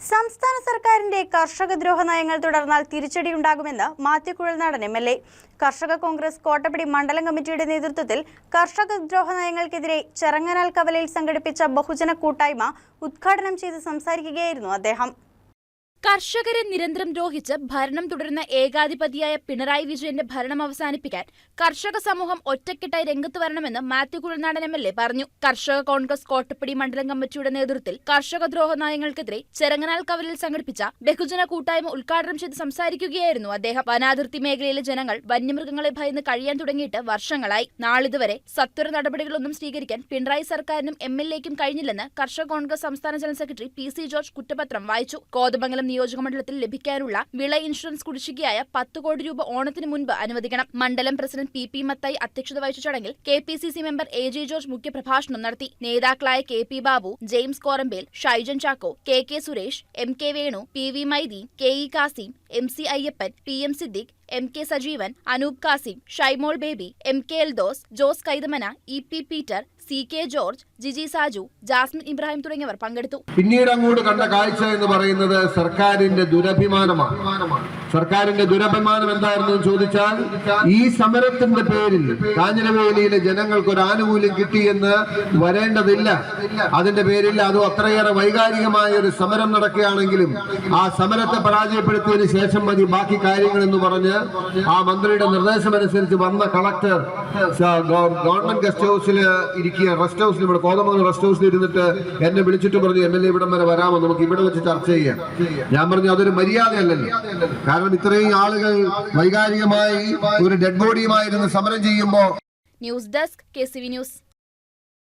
സംസ്ഥാന സർക്കാരിന്റെ കർഷക ദ്രോഹ നയങ്ങൾ തുടർന്നാൽ തിരിച്ചടിയുണ്ടാകുമെന്ന് Mathew Kuzhalnadan M L A. കർഷക കോൺഗ്രസ് കോട്ടപ്പടി മണ്ഡലം കമ്മിറ്റിയുടെ നേതൃത്വത്തിൽ കർഷക ദ്രോഹ നയങ്ങൾക്കെതിരെ ചെറങ്ങനാൽ കവലയിൽ സംഘടിപ്പിച്ച ബഹുജന കൂട്ടായ്മ ഉദ്ഘാടനം ചെയ്ത് സംസാരിക്കുകയായിരുന്നു അദ്ദേഹം. കർഷകരെ നിരന്തരം ദ്രോഹിച്ച് ഭരണം തുടരുന്ന ഏകാധിപതിയായ പിണറായി വിജയന്റെ ഭരണം അവസാനിപ്പിക്കാൻ കർഷക സമൂഹം ഒറ്റക്കെട്ടായി രംഗത്ത് വരണമെന്ന് Mathew Kuzhalnadan M L A പറഞ്ഞു. കർഷക കോൺഗ്രസ് കോട്ടപ്പടി മണ്ഡലം കമ്മിറ്റിയുടെ നേതൃത്വത്തിൽ കർഷക ദ്രോഹ നയങ്ങൾക്കെതിരെ ചെറങ്ങനാൽ കവലിൽ സംഘടിപ്പിച്ച ബഹുജന കൂട്ടായ്മ ഉദ്ഘാടനം ചെയ്ത് സംസാരിക്കുകയായിരുന്നു അദ്ദേഹം. വനാതിർത്തി മേഖലയിലെ ജനങ്ങൾ വന്യമൃഗങ്ങളെ ഭയന്ന് കഴിയാൻ തുടങ്ങിയിട്ട് വർഷങ്ങളായി. നാളിതുവരെ സത്വര നടപടികളൊന്നും സ്വീകരിക്കാൻ പിണറായി സർക്കാരിനും എം എൽ എക്കും കഴിഞ്ഞില്ലെന്ന് കർഷക കോൺഗ്രസ് സംസ്ഥാന general secretary P C George കുറ്റപത്രം വായിച്ചു. കോതമംഗലം നിയോജകമണ്ഡലത്തിൽ ലഭിക്കാനുള്ള വിള ഇൻഷുറൻസ് കുടിശ്ശികയായ പത്ത് കോടി രൂപ ഓണത്തിന് മുൻപ് അനുവദിക്കണം. മണ്ഡലം പ്രസിഡന്റ് പി പി മത്തായി അധ്യക്ഷത വഹിച്ച ചടങ്ങിൽ K P C C member A J George മുഖ്യപ്രഭാഷണം നടത്തി. നേതാക്കളായ K P Babu James Korampel Shaijan Chacko K K Suresh M K Venu P V Maideen K E Kasim M C Ayyappan P M Siddique M K Sajeevan Anoop Kasim Shaimol Baby M K Eldhose Jose Kaithamana E P Peter C K George Jiji Saju Jasmine Ibrahim തുടങ്ങിയവർ പങ്കെടുത്തു. പിന്നീട് അങ്ങോട്ട് കണ്ട കാഴ്ച എന്ന് പറയുന്നത് സർക്കാരിന്റെ ദുരഭിമാനമാണ്. സർക്കാരിന്റെ ദുരഭിമാനം എന്തായിരുന്നു എന്ന് ചോദിച്ചാൽ ഈ സമരത്തിന്റെ പേരിൽ കാഞ്ഞിരവേലിയിലെ ജനങ്ങൾക്ക് ഒരു ആനുകൂല്യം കിട്ടി എന്ന് വരേണ്ടതില്ല. അതിന്റെ പേരിൽ അത് അത്രയേറെ വൈകാരികമായ ഒരു സമരം നടക്കുകയാണെങ്കിലും ആ സമരത്തെ പരാജയപ്പെടുത്തിയതിനു ശേഷം മതി ബാക്കി കാര്യങ്ങൾ എന്ന് പറഞ്ഞ് ആ മന്ത്രിയുടെ നിർദ്ദേശമനുസരിച്ച് വന്ന കളക്ടർ ഗവൺമെന്റ് ഗസ്റ്റ് ഹൗസിൽ ഇരിക്കുക റെസ്റ്റ് ഹൗസിൽ ഇവിടെ കോതമംഗലം റെസ്റ്റ് ഹൗസിൽ ഇരുന്നിട്ട് എന്നെ വിളിച്ചിട്ട് പറഞ്ഞു എം എൽ എ ഇവിടം വരെ വരാമോ? നമുക്ക് ഇവിടെ വെച്ച് ചർച്ച ചെയ്യാം. ഞാൻ പറഞ്ഞു അതൊരു മര്യാദയല്ലല്ലോ. കാരണം ഇത്രയും ആളുകൾ വൈകാരികമായി ഒരു ഡെഡ് ബോഡിയുമായിരുന്നു സമരം ചെയ്യുമ്പോൾ ന്യൂസ് ഡെസ്ക് കെ ന്യൂസ്